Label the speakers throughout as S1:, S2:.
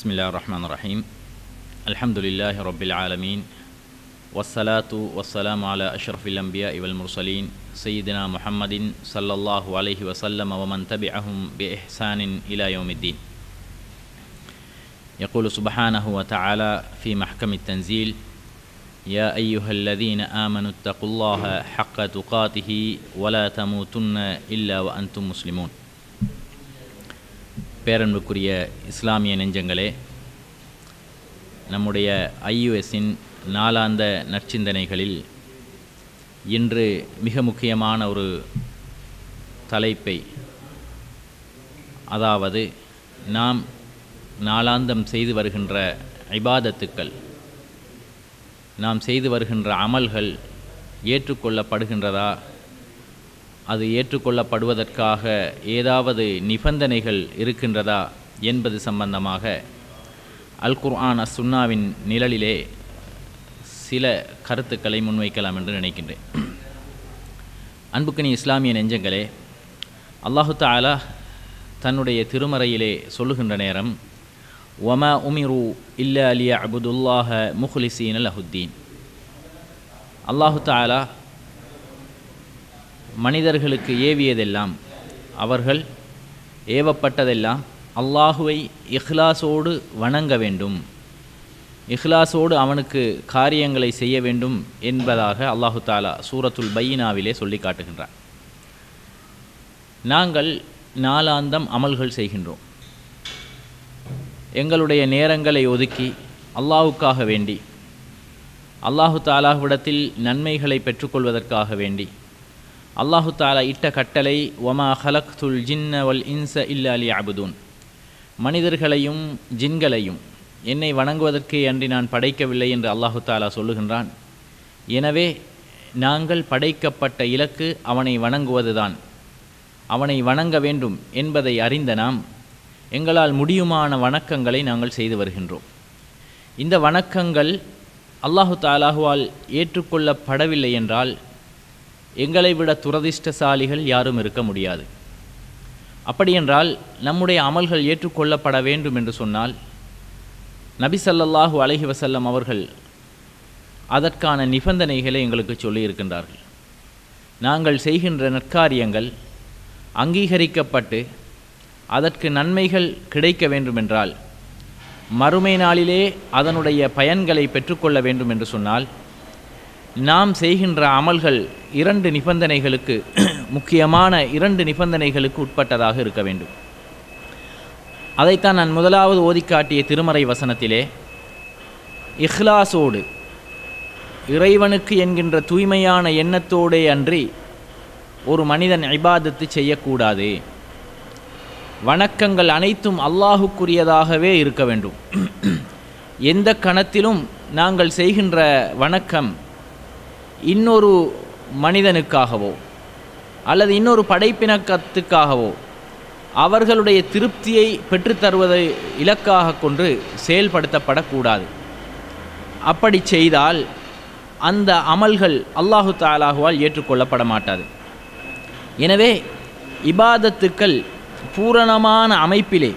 S1: بسم الله الرحمن الرحيم الحمد لله رب العالمين والصلاة والسلام على أشرف الأنبياء والمرسلين سيدنا محمد صلى الله عليه وسلم ومن تبعهم بإحسان إلى يوم الدين يقول سبحانه وتعالى في محكم التنزيل يا أيها الذين آمنوا اتقوا الله حق تقاته ولا تموتن إلا وأنتم مسلمون பேரன்புக்குரிய இஸ்லாமிய நெஞ்சங்களே நம்முடைய ஐயுஎஸின் நாளாந்த நற்சிந்தனைகளில் இன்று மிக முக்கியமான ஒரு தலைப்பை அதாவது நாம் நாளாந்தம் செய்து வருகின்ற இபாதத்துக்கள் நாம் செய்து வருகின்ற அமல்கள் ஏற்றுக்கொள்ளப்படுகின்றதா அது ஏற்றுக்கொள்ளப்படுவதற்காக ஏதாவது நிபந்தனைகள் இருக்கின்றதா என்பது சம்பந்தமாக அல் குர்ஆன் அசுன்னாவின் நிழலிலே சில கருத்துக்களை முன்வைக்கலாம் என்று நினைக்கின்றேன். அன்புக்கினி இஸ்லாமிய நெஞ்சங்களே அல்லாஹு தாலா தன்னுடைய திருமறையிலே சொல்லுகின்ற நேரம் ஒம உமிரு இல்ல அலிய அபுதுல்லாஹ முஹ்லிசீன் அலஹுத்தீன் அல்லாஹு தாலா மனிதர்களுக்கு ஏவியதெல்லாம் அவர்கள் ஏவப்பட்டதெல்லாம் அல்லாஹுவை இஹ்லாஸோடு வணங்க வேண்டும். இஹ்லாஸோடு அவனுக்கு காரியங்களை செய்ய வேண்டும் என்பதாக அல்லாஹு தாலா சூரத்துல் பையினாவிலே சொல்லி காட்டுகின்றார் நாங்கள் நாளாந்தம் அமல்கள் செய்கின்றோம். எங்களுடைய நேரங்களை ஒதுக்கி அல்லாஹுக்காக வேண்டி அல்லாஹு தாலாஹுவிடத்தில் நன்மைகளை பெற்றுக்கொள்வதற்காக வேண்டி அல்லாஹு தாலா இட்ட கட்டளை ஒமா ஹலக் துல் ஜின்ன வல் இன்ச இல்லா அலி அபுதூன் மனிதர்களையும் ஜின்களையும் என்னை வணங்குவதற்கே அன்றி நான் படைக்கவில்லை என்று அல்லாஹு தாலா சொல்லுகின்றான். எனவே நாங்கள் படைக்கப்பட்ட இலக்கு அவனை வணங்குவதுதான். அவனை வணங்க வேண்டும் என்பதை அறிந்த நாம் எங்களால் முடியுமான வணக்கங்களை நாங்கள் செய்து வருகின்றோம். இந்த வணக்கங்கள் அல்லாஹு தாலாஹுவால் ஏற்றுக்கொள்ளப்படவில்லை என்றால் எங்களை விட துரதிர்ஷ்டசாலிகள் யாரும் இருக்க முடியாது. அப்படியென்றால் நம்முடைய அமல்கள் ஏற்றுக்கொள்ளப்பட வேண்டும் என்று சொன்னால் நபி சல்லல்லாஹு அலஹி வசல்லம் அவர்கள் அதற்கான நிபந்தனைகளை எங்களுக்கு சொல்லியிருக்கின்றார்கள். நாங்கள் செய்கின்ற நற்காரியங்கள் அங்கீகரிக்கப்பட்டு அதற்கு நன்மைகள் கிடைக்க வேண்டுமென்றால் மறுமை நாளிலே அதனுடைய பயன்களை பெற்றுக்கொள்ள வேண்டும் என்று சொன்னால் நாம் செய்கின்ற அமல்கள் இரண்டு நிபந்தனைகளுக்கு முக்கியமான இரண்டு நிபந்தனைகளுக்கு உட்பட்டதாக இருக்க வேண்டும். அதைத்தான் நான் முதலாவது ஓதிக்காட்டிய திருமறை வசனத்திலே இஹ்லாஸோடு இறைவனுக்கு என்கின்ற தூய்மையான எண்ணத்தோடே அன்றி ஒரு மனிதன் இபாதத்து செய்யக்கூடாது. வணக்கங்கள் அனைத்தும் அல்லாஹுக்குரியதாகவே இருக்க வேண்டும். எந்த கணத்திலும் நாங்கள் செய்கின்ற வணக்கம் இன்னொரு மனிதனுக்காகவோ அல்லது இன்னொரு படைப்பினக்கத்துக்காகவோ அவர்களுடைய திருப்தியை பெற்றுத்தருவதை இலக்காக கொண்டு செயல்படுத்தப்படக்கூடாது. அப்படி செய்தால் அந்த அமல்கள் அல்லாஹு தாலாகுவால் ஏற்றுக்கொள்ளப்பட மாட்டாது எனவே இபாதத்துக்கள் பூரணமான அமைப்பிலே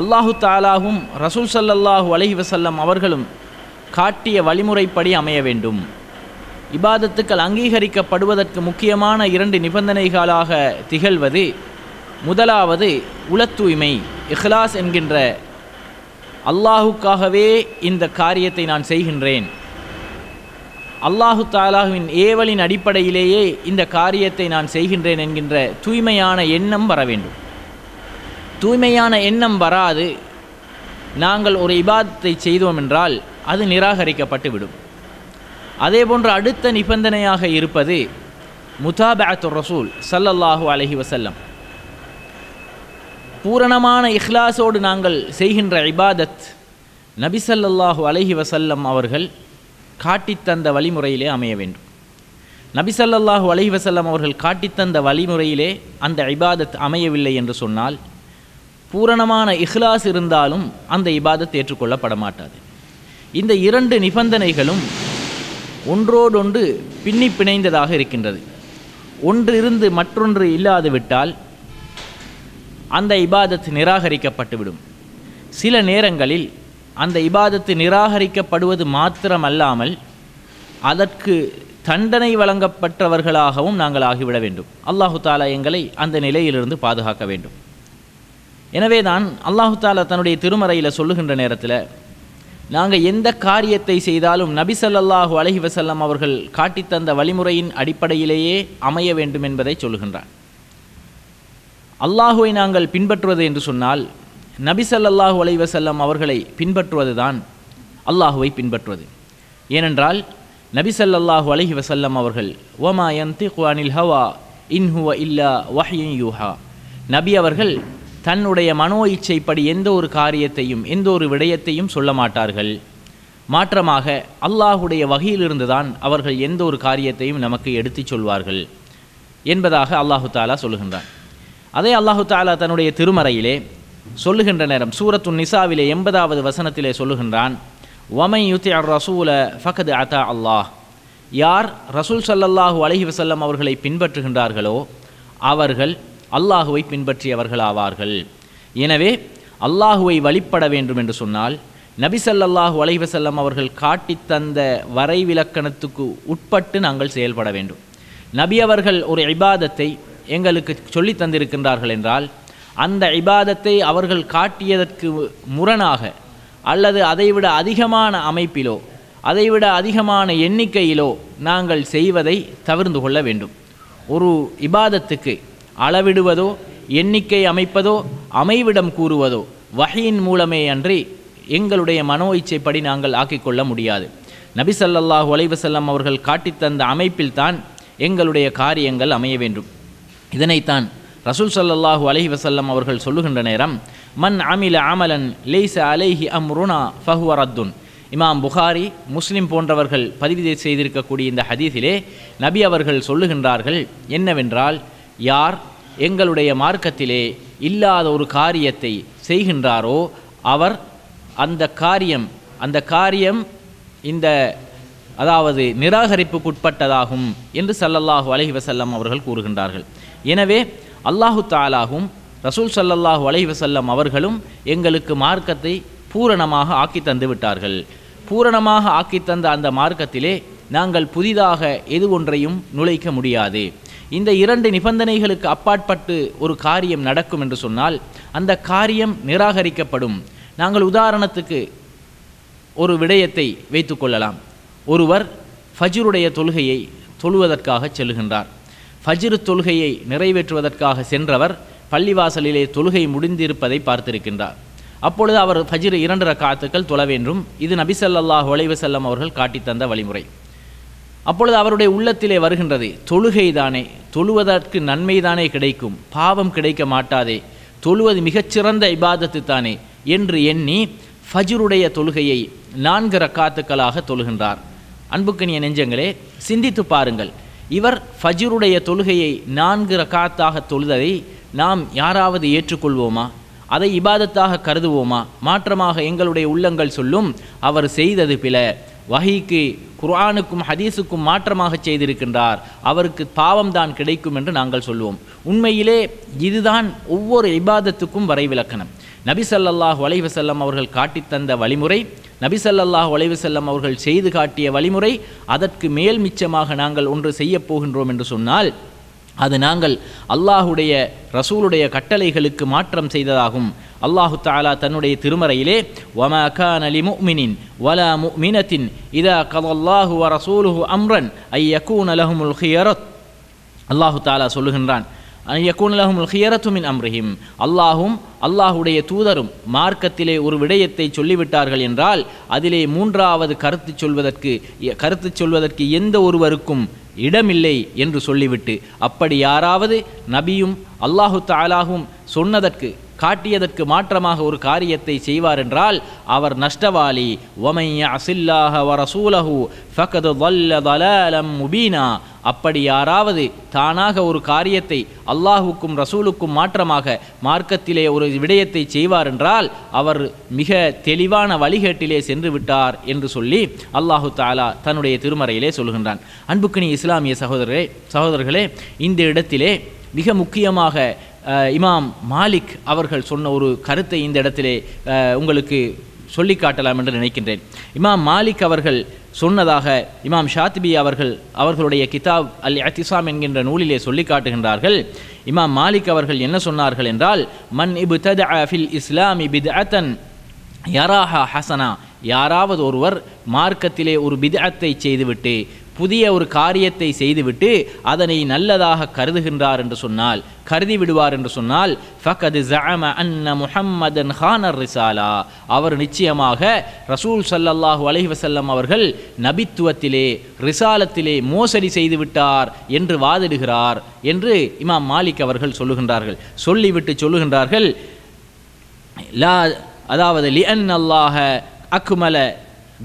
S1: அல்லாஹு தாலாகும் ரசூல் சல்லல்லாஹு அலஹி வசல்லம் அவர்களும் காட்டிய வழிமுறைப்படி அமைய வேண்டும். இபாதத்துக்கள் அங்கீகரிக்கப்படுவதற்கு முக்கியமான இரண்டு நிபந்தனைகளாக திகழ்வது முதலாவது உள தூய்மை இஹ்லாஸ் என்கின்ற அல்லாஹுக்காகவே இந்த காரியத்தை நான் செய்கின்றேன். அல்லாஹு தாலாஹுவின் ஏவலின் அடிப்படையிலேயே இந்த காரியத்தை நான் செய்கின்றேன் என்கின்ற தூய்மையான எண்ணம் வர வேண்டும். தூய்மையான எண்ணம் வராது. நாங்கள் ஒரு இபாதத்தை செய்தோம் என்றால் அது நிராகரிக்கப்பட்டு விடும் அதே போன்று அடுத்த நிபந்தனையாக இருப்பது முதாபத்து ரசூல் சல்லல்லாஹூ அலஹி வசல்லம் பூரணமான இஹ்லாஸோடு நாங்கள் செய்கின்ற இபாதத் நபி சல்லல்லாஹு அலஹி வசல்லம் அவர்கள் காட்டித்தந்த வழிமுறையிலே அமைய வேண்டும். நபி சல்லல்லாஹு அலஹி வசல்லம் அவர்கள் காட்டித்தந்த வழிமுறையிலே அந்த இபாதத் அமையவில்லை என்று சொன்னால் பூரணமான இஹ்லாஸ் இருந்தாலும் அந்த இபாதத் ஏற்றுக்கொள்ளப்பட மாட்டாது இந்த இரண்டு நிபந்தனைகளும் ஒன்றோடொன்று பின்னி பிணைந்ததாக இருக்கின்றது. ஒன்றிருந்து மற்றொன்று இல்லாது விட்டால் அந்த இபாதத் நிராகரிக்கப்பட்டுவிடும். சில நேரங்களில் அந்த இபாதத்து நிராகரிக்கப்படுவது மாத்திரமல்லாமல் அதற்கு தண்டனை வழங்கப்பட்டவர்களாகவும் நாங்கள் ஆகிவிட வேண்டும். அல்லாஹு தாலா எங்களை அந்த நிலையிலிருந்து பாதுகாக்க வேண்டும். எனவே தான் அல்லாஹு தாலா தன்னுடைய திருமறையில் சொல்லுகின்ற நேரத்தில் நாங்கள் எந்த காரியத்தை செய்தாலும் நபி சல்லாஹு அலஹி வசல்லம் அவர்கள் காட்டித்தந்த வழிமுறையின் அடிப்படையிலேயே அமைய வேண்டும் என்பதை சொல்லுகின்றார். அல்லாஹுவை நாங்கள் பின்பற்றுவது என்று சொன்னால் நபி சல்லாஹூ அலை வசல்லம் அவர்களை பின்பற்றுவதுதான் அல்லாஹுவை பின்பற்றுவது. ஏனென்றால் நபி சல்லாஹூ அலஹி வசல்லம் அவர்கள் ஒமா யன்திகு அனில் ஹவா இன்ஹுவ இல்லா வஹியூஹா நபி அவர்கள் தன்னுடைய மனோ இச்சைப்படி எந்த ஒரு காரியத்தையும் எந்த ஒரு விடயத்தையும் சொல்ல மாட்டார்கள். மாற்றமாக அல்லாஹுடைய வகையிலிருந்து தான் அவர்கள் எந்த ஒரு காரியத்தையும் நமக்கு எடுத்துச் சொல்வார்கள் என்பதாக அல்லாஹு தாலா சொல்லுகின்றான். அதே அல்லாஹு தாலா தன்னுடைய திருமறையிலே சொல்லுகின்ற நேரம் சூரத்து நிசாவிலே எண்பதாவது வசனத்திலே சொல்லுகின்றான் ஒமை யுத்தி அர் ரசூல ஃபகது அத்தா அல்லாஹ். யார் ரசூல் சல்லல்லாஹு அலஹி வசல்லம் அவர்களை பின்பற்றுகின்றார்களோ அவர்கள் அல்லாஹுவை பின்பற்றியவர்களாவார்கள். எனவே அல்லாஹுவை வழிபட வேண்டும் என்று சொன்னால் நபி அலைவசல்லம் அவர்கள் காட்டித் தந்த வரைவிலக்கணத்துக்கு உட்பட்டு நாங்கள் செயல்பட வேண்டும். நபி அவர்கள் ஒரு இபாதத்தை எங்களுக்கு சொல்லி தந்திருக்கின்றார்கள் என்றால் அந்த இபாதத்தை அவர்கள் காட்டியதற்கு முரணாக அல்லது அதைவிட அதிகமான அமைப்பிலோ அதைவிட அதிகமான எண்ணிக்கையிலோ நாங்கள் செய்வதை தவிர்ந்து கொள்ள வேண்டும். ஒரு இபாதத்துக்கு அளவிடுவதோ எண்ணிக்கை அமைப்பதோ அமைவிடம் கூறுவதோ வகையின் மூலமே அன்றி எங்களுடைய மனோ இச்சைப்படி நாங்கள் ஆக்கிக்கொள்ள முடியாது. நபி ஸல்லல்லாஹு அலைஹி அவர்கள் காட்டித்தந்த அமைப்பில்தான் எங்களுடைய காரியங்கள் அமைய வேண்டும். இதனைத்தான் ரசூல் ஸல்லல்லாஹு அலஹி வசல்லம் அவர்கள் சொல்லுகின்ற நேரம் மன் அமில அமலன் லேச அலைஹி அம்ருனா ஃபஹுவரத்துன் இமாம் புகாரி முஸ்லிம் போன்றவர்கள் பதிவு செய்திருக்கக்கூடிய இந்த ஹதீஸிலே நபி அவர்கள் சொல்லுகின்றார்கள் என்னவென்றால் யார் எங்களுடைய மார்க்கத்திலே இல்லாத ஒரு காரியத்தை செய்கின்றாரோ அவர் அந்த காரியம் அந்த காரியம் இந்த அதாவது நிராகரிப்புக்குட்பட்டதாகும் என்று சல்லல்லாஹு அலஹி வசல்லம் அவர்கள் கூறுகின்றார்கள். எனவே அல்லாஹு தாலாகும் ரசூல் சல்லல்லாஹு அலஹி வசல்லம் அவர்களும் எங்களுக்கு மார்க்கத்தை பூரணமாக ஆக்கி தந்து விட்டார்கள். பூரணமாக ஆக்கி தந்த அந்த மார்க்கத்திலே நாங்கள் புதிதாக எது ஒன்றையும் நுழைக்க முடியாது. இந்த இரண்டு நிபந்தனைகளுக்கு அப்பாற்பட்டு ஒரு காரியம் நடக்கும் என்று சொன்னால் அந்த காரியம் நிராகரிக்கப்படும். நாங்கள் உதாரணத்துக்கு ஒரு விடயத்தை வைத்துக்கொள்ளலாம் ஒருவர் ஃபஜ்ருடைய தொழுகையை தொழுவதற்காக செல்லுகின்றார் ஃபஜ்ரு தொழுகையை நிறைவேற்றுவதற்காக சென்றவர் பள்ளிவாசலிலே தொழுகை முடிந்திருப்பதை பார்த்திருக்கின்றார். அப்பொழுது அவர் ஃபஜ்ரு இரண்டு ரக்காத்துக்கள் தொழ வேண்டும். இது நபிசல்லாஹ் ஸல்லல்லாஹு அலைஹி அவர்கள் காட்டித்தந்த வழிமுறை. அப்பொழுது அவருடைய உள்ளத்திலே வருகின்றது தொழுகை தானே தொழுவதற்கு நன்மை தானே கிடைக்கும் பாவம் கிடைக்க மாட்டாதே தொழுவது மிகச்சிறந்த இபாதத்து தானே என்று எண்ணி ஃபஜ்ருடைய தொழுகையை நான்கு ரக்காத்துக்களாக தொழுகின்றார். அன்புக்கனிய நெஞ்சங்களே சிந்தித்து பாருங்கள் இவர் ஃபஜ்ருடைய தொழுகையை நான்கு ரக்காத்தாக தொழுததை நாம் யாராவது ஏற்றுக்கொள்வோமா? அதை இபாதத்தாக கருதுவோமா? மாற்றமாக எங்களுடைய உள்ளங்கள் சொல்லும் அவர் செய்தது பில வகைக்கு குர்ஆனுக்கும் ஹதீஸுக்கும் மாற்றமாக செய்திருக்கின்றார். அவருக்கு பாவம் தான் கிடைக்கும் என்று நாங்கள் சொல்லுவோம் உண்மையிலே இதுதான் ஒவ்வொரு இபாதத்துக்கும் வரைவிலக்கணம். நபி சல்லாஹ் வலைவசல்லம் அவர்கள் காட்டித்தந்த வழிமுறை நபி சல்லாஹ் வலைவசல்லம் அவர்கள் செய்து காட்டிய வழிமுறை அதற்கு மேல் மிச்சமாக நாங்கள் ஒன்று செய்யப் போகின்றோம் என்று சொன்னால் அது நாங்கள் அல்லாஹுடைய ரசூலுடைய கட்டளைகளுக்கு மாற்றம் செய்ததாகும். அல்லாஹு தாலா தன்னுடைய திருமறையிலே வமா கான லி முஃமினின் வலா முக்மினத்தின் இதா கதல்லாஹு வ ரசூலுஹு அம்ரன் ஐ யகூன லஹுமுல் ஹியரத் அல்லாஹு தாலா சொல்லுகின்றான் யக்கூன் ஹியரத்துமின் ஹியரத்து அம்ரிஹிம். அல்லாஹும் அல்லாஹுடைய தூதரும் மார்க்கத்திலே ஒரு விடயத்தை சொல்லிவிட்டார்கள் என்றால் அதிலே மூன்றாவது கருத்து சொல்வதற்கு கருத்து சொல்வதற்கு எந்த ஒருவருக்கும் இடமில்லை என்று சொல்லிவிட்டு அப்படி யாராவது நபியும் அல்லாஹு தாலாகும் சொன்னதற்கு காட்டியதற்கு மாற்றமாக ஒரு காரியத்தை செய்வார் என்றால் அவர் நஷ்டவாளி. ஒமைய அசில்லாஹ வரசூலஹு ஃபகது வல்ல தலாலம் முபீனா. அப்படி யாராவது தானாக ஒரு காரியத்தை அல்லாஹுக்கும் ரசூலுக்கும் மாற்றமாக மார்க்கத்திலே ஒரு விடயத்தை செய்வார் என்றால் அவர் மிக தெளிவான வழிகேட்டிலே சென்று விட்டார் என்று சொல்லி அல்லாஹு தாலா தன்னுடைய திருமறையிலே சொல்கின்றான். அன்புக்கினி இஸ்லாமிய சகோதரே சகோதரர்களே இந்த இடத்திலே மிக முக்கியமாக இமாம் மாலிக் அவர்கள் சொன்ன ஒரு கருத்தை இந்த இடத்திலே உங்களுக்கு சொல்லி காட்டலாம் என்று நினைக்கின்றேன். இமாம் மாலிக் அவர்கள் சொன்னதாக இமாம் ஷாத்பி அவர்கள் அவர்களுடைய கிதாப் அல் அத்திசாம் என்கின்ற நூலிலே சொல்லி காட்டுகின்றார்கள். இமாம் மாலிக் அவர்கள் என்ன சொன்னார்கள் என்றால் மன் இபு ஃபில் இஸ்லாமி பித் அத்தன் யராஹா ஹசனா. யாராவது ஒருவர் மார்க்கத்திலே ஒரு பிதத்தை செய்துவிட்டு புதிய ஒரு காரியத்தை செய்துவிட்டு அதனை நல்லதாக கருதுகின்றார் என்று சொன்னால் கருதி விடுவார் என்று சொன்னால் ஃபகது ஜஅம அன்ன முஹம்மதன் ஹானர் ரிசாலா. அவர் நிச்சயமாக ரசூல் ஸல்லல்லாஹு அலஹி வசல்லம் அவர்கள் நபித்துவத்திலே ரிசாலத்திலே மோசடி செய்துவிட்டார் என்று வாதிடுகிறார் என்று இமாம் மாலிக் அவர்கள் சொல்லுகின்றார்கள். சொல்லிவிட்டு சொல்லுகின்றார்கள் லா அதாவது லிஅன் அல்லாஹ அக்மல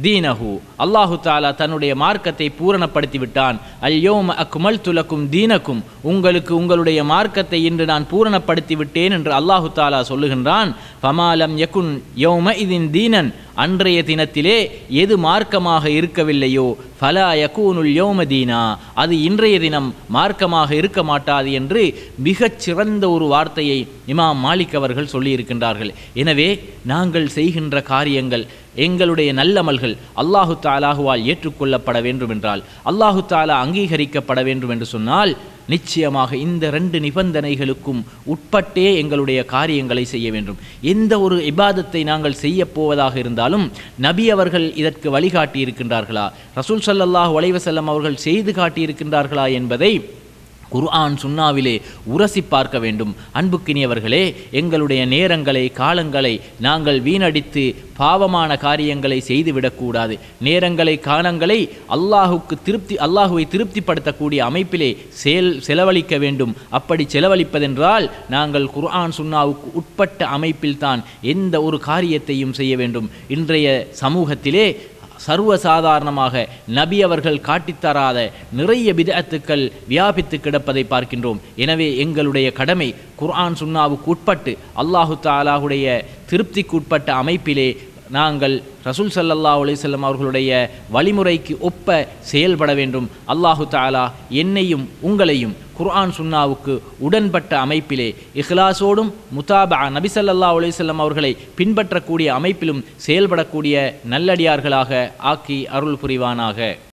S1: தீனஹு. அல்லாஹு தாலா தன்னுடைய மார்க்கத்தை பூரணப்படுத்தி விட்டான் அல்யோம அக்மல் துலக்கும் தீனக்கும். உங்களுக்கு உங்களுடைய மார்க்கத்தை இன்று நான் பூரணப்படுத்தி விட்டேன் என்று அல்லாஹு தாலா சொல்லுகின்றான். பமாலம் யகுன் யோம இதின் தீனன். அன்றைய தினத்திலே எது மார்க்கமாக இருக்கவில்லையோ ஃபலா யகூனுல் யோமதீனா அது இன்றைய தினம் மார்க்கமாக இருக்க மாட்டாது என்று மிகச் சிறந்த ஒரு வார்த்தையை இமாம் மாலிக் அவர்கள் சொல்லியிருக்கின்றார்கள். எனவே நாங்கள் செய்கின்ற காரியங்கள் எங்களுடைய நல்லமல்கள் அல்லாஹு தாலாகுவால் ஏற்றுக்கொள்ளப்பட வேண்டுமென்றால் அல்லாஹு தாலா அங்கீகரிக்கப்பட வேண்டும் என்று சொன்னால் நிச்சயமாக இந்த ரெண்டு நிபந்தனைகளுக்கும் உட்பட்டே எங்களுடைய காரியங்களை செய்ய வேண்டும். எந்த ஒரு இபாதத்தை நாங்கள் செய்ய போவதாக இருந்தாலும் நபி அவர்கள் இதற்கு வழிகாட்டி இருக்கின்றார்களா ரசூல் சல்லாஹ் அலைஹி அவர்கள் செய்து காட்டியிருக்கின்றார்களா என்பதை குர்ஆன் சுன்னாவிலே உரசி பார்க்க வேண்டும். அன்புக்கினியவர்களே எங்களுடைய நேரங்களை காலங்களை நாங்கள் வீணடித்து பாவமான காரியங்களை செய்துவிடக்கூடாது. நேரங்களை காலங்களை அல்லாஹுக்கு திருப்தி அல்லாஹுவை திருப்திப்படுத்தக்கூடிய அமைப்பிலே செயல் செலவழிக்க வேண்டும். அப்படி செலவழிப்பதென்றால் நாங்கள் குர்ஆன் சுன்னாவுக்கு உட்பட்ட அமைப்பில்தான் எந்த ஒரு காரியத்தையும் செய்ய வேண்டும். இன்றைய சமூகத்திலே சர்வசாதாரணமாக நபி அவர்கள் காட்டித்தராத நிறைய விதத்துக்கள் வியாபித்து கிடப்பதை பார்க்கின்றோம். எனவே எங்களுடைய கடமை குர்ஆன் சுன்னாவுக்கு உட்பட்டு அல்லாஹு தாலாஹுடைய திருப்திக்கு உட்பட்ட அமைப்பிலே நாங்கள் ரசூல் சல்லல்லா அலிசல்லம் அவர்களுடைய வழிமுறைக்கு ஒப்ப செயல்பட வேண்டும். அல்லாஹு தாலா என்னையும் உங்களையும் குர்ஆன் சுன்னாவுக்கு உடன்பட்ட அமைப்பிலே இஹ்லாசோடும் முதாபா நபி ஸல்லல்லாஹு அவர்களை பின்பற்றக்கூடிய அமைப்பிலும் செயல்படக்கூடிய நல்லடியார்களாக ஆக்கி அருள் புரிவானாக